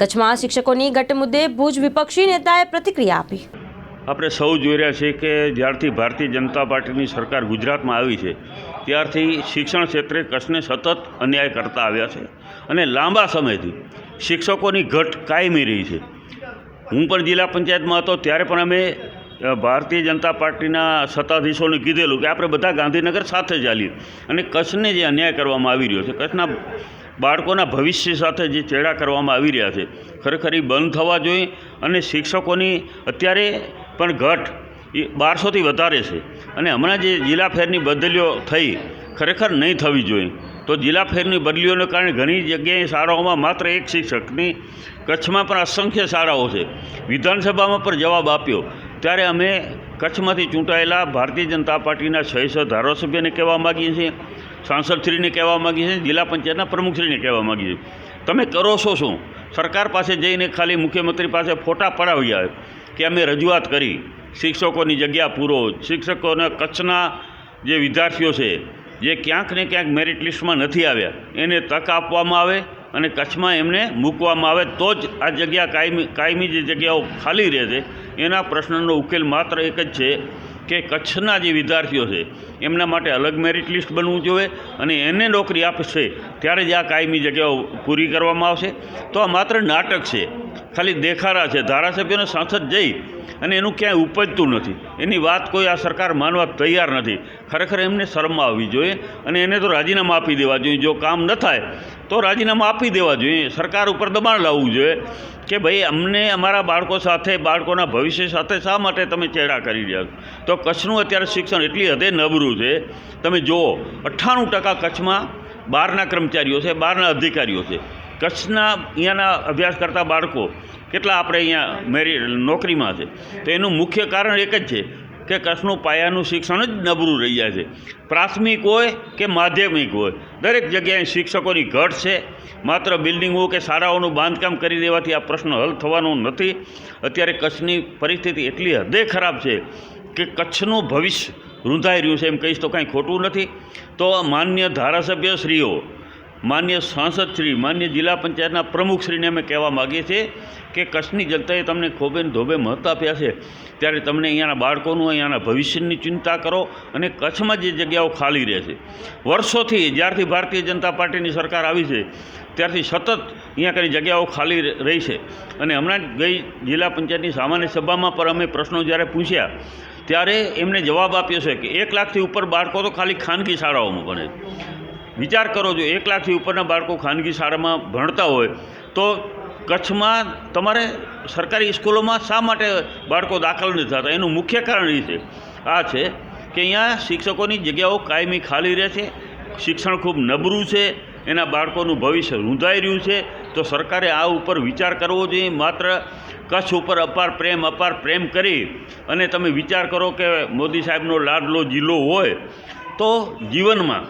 કચ્છમાં શિક્ષકોની ઘટ મુદ્દે ભુજ વિપક્ષી નેતાએ પ્રતિક્રિયા આપી. આપણે સૌ જોઈ રહ્યા છીએ કે જ્યારથી ભારતીય જનતા પાર્ટીની સરકાર ગુજરાતમાં આવી છે, ત્યારથી શિક્ષણ ક્ષેત્રે કચ્છને સતત અન્યાય કરતા આવ્યા છે અને લાંબા સમયથી શિક્ષકોની ઘટ કાયમી રહી છે. હું પણ જિલ્લા પંચાયતમાં હતો, ત્યારે પણ અમે ભારતીય જનતા પાર્ટીના સત્તાધીશોને કીધેલું કે આપણે બધા ગાંધીનગર સાથે ચાલીએ અને કચ્છને જે અન્યાય કરવામાં આવી રહ્યો છે, કચ્છના બાળકોના ભવિષ્ય સાથે જે ચેડા કરવામાં આવી રહ્યા છે, ખરેખર એ બંધ થવા જોઈએ અને શિક્ષકોની અત્યારે પણ ઘટ એ બારસોથી વધારે છે. અને હમણાં જે જિલ્લા ફેરની બદલીઓ થઈ, ખરેખર નહીં થવી જોઈએ. તો જિલ્લા ફેરની બદલીઓને કારણે ઘણી જગ્યાએ શાળાઓમાં માત્ર એક શિક્ષકની કચ્છમાં પણ અસંખ્ય શાળાઓ છે. વિધાનસભામાં પણ જવાબ આપ્યો. ત્યારે અમે કચ્છમાંથી ચૂંટાયેલા ભારતીય જનતા પાર્ટીના છસો ધારાસભ્યને કહેવા માગીએ છીએ. સાંસદશ્રીને કહેવા માગીએ છીએ જિલ્લા પંચાયતના પ્રમુખશ્રીને કહેવા માગીએ છીએ તમે કરો છો શું? સરકાર પાસે જઈને ખાલી મુખ્યમંત્રી પાસે ફોટા પડાવી આવે કે અમે રજૂઆત કરી. શિક્ષકોની જગ્યા પૂરો. શિક્ષકોને કચ્છના જે વિદ્યાર્થીઓ છે, જે ક્યાંક ને ક્યાંક મેરિટ લિસ્ટમાં નથી આવ્યા, એને તક આપવામાં આવે અને કચ્છમાં એમને મૂકવામાં આવે. તો જ આ જગ્યા કાયમી કાયમી જે જગ્યાઓ ખાલી રહે છે, એના પ્રશ્નનો ઉકેલ માત્ર એક જ છે કે કચ્છના જે વિદ્યાર્થીઓ છે, એમના માટે અલગ મેરિટ લિસ્ટ બનવું જોઈએ અને એને નોકરી આપશે ત્યારે જ આ કાયમી જગ્યાઓ પૂરી કરવામાં આવશે. તો આ માત્ર નાટક છે, ખાલી દેખાડા છે. ધારાસભ્યોને સાંસદ જઈ અને એનું ક્યાંય ઉપજતું નથી. એની વાત કોઈ આ સરકાર માનવા તૈયાર નથી. ખરેખર એમને શરમમાં આવવી જોઈએ અને એને તો રાજીનામા આપી દેવા જોઈએ. જો કામ ન થાય, તો રાજીનામા આપી દેવા જોઈએ. સરકાર ઉપર દબાણ લાવવું જોઈએ કે ભાઈ અમને અમારા બાળકો સાથે, બાળકોના ભવિષ્ય સાથે શા માટે તમે ચેડા કરી રહ્યા છો? તો કચ્છનું અત્યારે શિક્ષણ એટલી હદે નબળું છે. તમે જુઓ, અઠ્ઠાણું ટકા કચ્છમાં બહારના કર્મચારીઓ છે, બહારના અધિકારીઓ છે. કચ્છના અહીંયાના અભ્યાસ કરતા બાળકો કેટલા આપણે અહીંયા મેરી નોકરીમાં છે? તો એનું મુખ્ય કારણ એક જ છે કે કચ્છનું પાયાનું શિક્ષણ જ નબળું રહી જાય છે. પ્રાથમિક હોય કે માધ્યમિક હોય? દરેક જગ્યાએ શિક્ષકોની ઘટ છે. માત્ર બિલ્ડિંગો કે શાળાઓનું બાંધકામ કરી દેવાથી આ પ્રશ્ન હલ થવાનો નથી. અત્યારે કચ્છની પરિસ્થિતિ એટલી હદે ખરાબ છે કે કચ્છનું ભવિષ્ય રૂંધાઈ રહ્યું છે. એમ કહીશ તો કાંઈ ખોટું નથી. તો માન્ય ધારાસભ્યશ્રીઓ માન્ય સાંસદશ્રી માન્ય જિલ્લા પંચાયતના પ્રમુખશ્રીને અમે કહેવા માગીએ છીએ કે કચ્છની જનતાએ તમને ખોબે ધોબે મત આપ્યા છે. ત્યારે તમને અહીંયાના બાળકોનું, અહીંયાના ભવિષ્યની ચિંતા કરો અને કચ્છમાં જે જગ્યાઓ ખાલી રહે છે. વર્ષોથી જ્યારથી ભારતીય જનતા પાર્ટીની સરકાર આવી છે, ત્યારથી સતત અહીંયા કઈ જગ્યાઓ ખાલી રહી છે. અને હમણાં જ ગઈ જિલ્લા પંચાયતની સામાન્ય સભામાં પણ અમે પ્રશ્નો જ્યારે પૂછ્યા, ત્યારે એમને જવાબ આપ્યો છે કે એક લાખથી ઉપર બાળકો તો ખાલી ખાનગી શાળાઓમાં ભણે વિચાર કરો જો એક લાખથી ઉપરના બાળકો ખાનગી શાળામાં ભણતા હોય, તો કચ્છમાં તમારે સરકારી સ્કૂલોમાં શા માટે બાળકો દાખલ નથી થતા? એનું મુખ્ય કારણ એ છે, આ છે કે અહીંયા શિક્ષકોની જગ્યાઓ કાયમી ખાલી રહે છે, શિક્ષણ ખૂબ નબળું છે, એના બાળકોનું ભવિષ્ય રૂંધાઈ રહ્યું છે, તો સરકારે આ ઉપર વિચાર કરવો જોઈએ, માત્ર કચ્છ ઉપર અપાર પ્રેમ અપાર પ્રેમ કરી અને તમે વિચાર કરો કે મોદી સાહેબનો લાડલો જિલ્લો હોય, તો જીવનમાં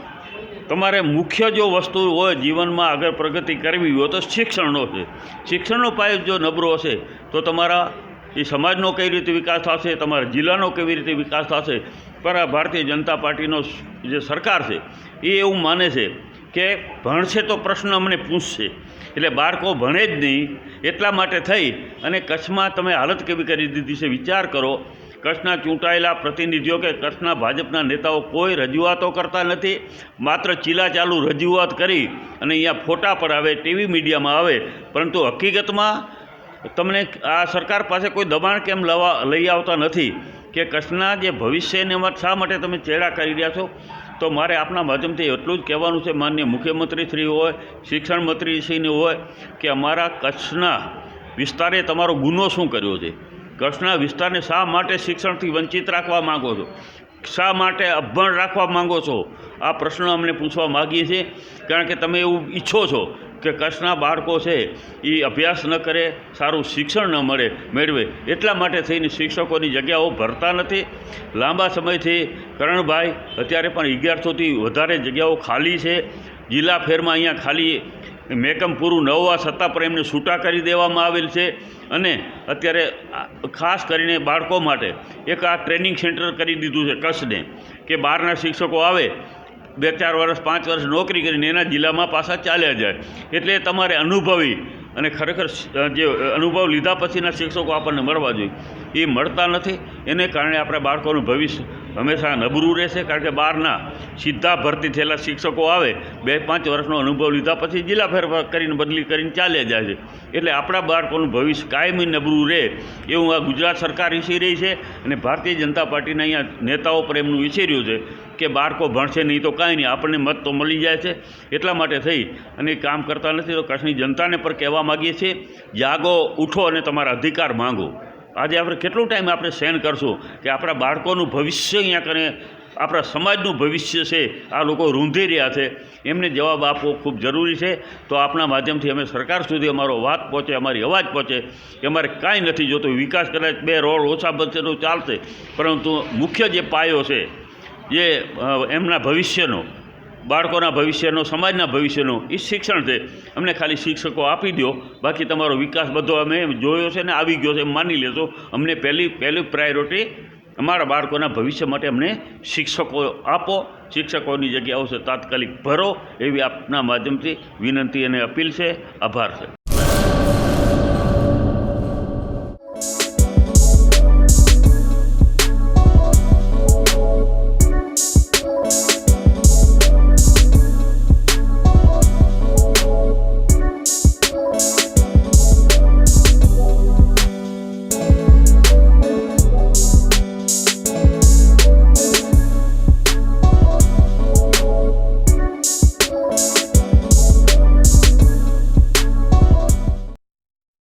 તમારે મુખ્ય જો વસ્તુ હોય જીવનમાં આગળ પ્રગતિ કરવી હોય તો શિક્ષણનો છે. શિક્ષણનો પાયો જો નબળો હશે, તો તમારા એ સમાજનો કઈ રીતે વિકાસ થશે, તમારા જિલ્લાનો કેવી રીતે વિકાસ થશે? પર આ ભારતીય જનતા પાર્ટીનો જે સરકાર છે, એ એવું માને છે કે ભણશે તો પ્રશ્ન અમને પૂછશે. એટલે બાળકો ભણે જ નહીં, એટલા માટે થઈ અને કચ્છમાં તમે હાલત કેવી કરી દીધી છે વિચાર કરો. કચ્છના ચૂંટાયેલા પ્રતિનિધિઓ કે કચ્છના ભાજપના નેતાઓ કોઈ રજૂઆતો કરતા નથી. માત્ર ચીલાચાલુ રજૂઆત કરી અને અહીંયા ફોટા પર આવે, ટીવી મીડિયામાં આવે. પરંતુ હકીકતમાં તમને આ સરકાર પાસે કોઈ દબાણ કેમ લવા, લઈ આવતા નથી? કે કચ્છના જે ભવિષ્યને શા માટે તમે ચેડા કરી રહ્યા છો? તો મારે આપના માધ્યમથી એટલું જ કહેવાનું છે, માન્ય મુખ્યમંત્રીશ્રી હોય, શિક્ષણ મંત્રીશ્રીની હોય, કે અમારા કચ્છના વિસ્તારે તમારો ગુનો શું કર્યો છે? કચ્છના વિસ્તારને શા માટે શિક્ષણથી વંચિત રાખવા માગો છો? શા માટે અભણ રાખવા માંગો છો? આ પ્રશ્ન અમને પૂછવા માગીએ છીએ. કારણ કે તમે એવું ઈચ્છો છો કે કચ્છના બાળકો છે એ અભ્યાસ ન કરે, સારું શિક્ષણ ન મળે, મેળવે. એટલા માટે થઈને શિક્ષકોની જગ્યાઓ ભરતા નથી. લાંબા સમયથી કરણભાઈ, અત્યારે પણ અગિયારસોથી વધારે જગ્યાઓ ખાલી છે. જિલ્લા ફેરમાં અહીંયા ખાલી મેકમ પૂરું ન હોવા છતાં પણ એમને છૂટા કરી દેવામાં આવેલ છે. અને અત્યારે ખાસ કરીને બાળકો માટે એક આ ટ્રેનિંગ સેન્ટર કરી દીધું છે કચ્છને, કે બહારના શિક્ષકો આવે, બે ચાર વર્ષ, પાંચ વર્ષ નોકરી કરીને એના જિલ્લામાં પાછા ચાલ્યા જાય. એટલે તમારે અનુભવી અને ખરેખર જે અનુભવ લીધા પછીના શિક્ષકો આપણને મળવા જોઈએ. એ મળતા નથી. એને કારણે આપણા બાળકોનું ભવિષ્ય હંમેશા નબળું રહેશે કારણ કે બહારના સીધા ભરતી થયેલા શિક્ષકો આવે, બે પાંચ વર્ષનો અનુભવ લીધા પછી જિલ્લા ફેરફાર કરીને બદલી કરીને ચાલ્યા જાય છે. એટલે આપણા બાળકોનું ભવિષ્ય કાયમી નબળું રહે એવું આ ગુજરાત સરકાર ઈચ્છી રહી છે અને ભારતીય જનતા પાર્ટીના અહીંયા નેતાઓ પર એમનું વિચાર્યું છે કે બાળકો ભણશે નહીં તો કાંઈ નહીં, આપણને મત તો મળી જાય છે. એટલા માટે થઈ અને કામ કરતા નથી તો કચ્છની જનતાને પણ કહેવા માગીએ છીએ, જાગો, ઉઠો અને તમારા અધિકાર માંગો. આજે આપણે કેટલો ટાઈમ આપણે સહન કરશું કે આપણા બાળકોનું ભવિષ્ય અહીંયા કરે, આપણા સમાજનું ભવિષ્ય છે, આ લોકો રૂંધી રહ્યા છે. એમને જવાબ આપવો ખૂબ જરૂરી છે. તો આપણા માધ્યમથી અમે સરકાર સુધી અમારો વાત પહોંચે, અમારી અવાજ પહોંચે. કે અમારે કાંઈ નથી જોતું. વિકાસ કદાચ બે રોડ ઓછા બનશે તો ચાલશે. પરંતુ મુખ્ય જે પાયો છે, જે એમના ભવિષ્યનો બાળકોના ભવિષ્યનો, સમાજના ભવિષ્યનો એ શિક્ષણ છે. અમને ખાલી શિક્ષકો આપી દો બાકી તમારો વિકાસ બધો અમે જોયો છે ને આવી ગયો છે એમ માની લેશો અમને પહેલી પહેલી પ્રાયોરિટી અમારા બાળકોના ભવિષ્ય માટે અમને શિક્ષકો આપો. શિક્ષકોની જગ્યાઓ છે તાત્કાલિક ભરો. એવી આપના માધ્યમથી વિનંતી અને અપીલ છે. આભાર છે.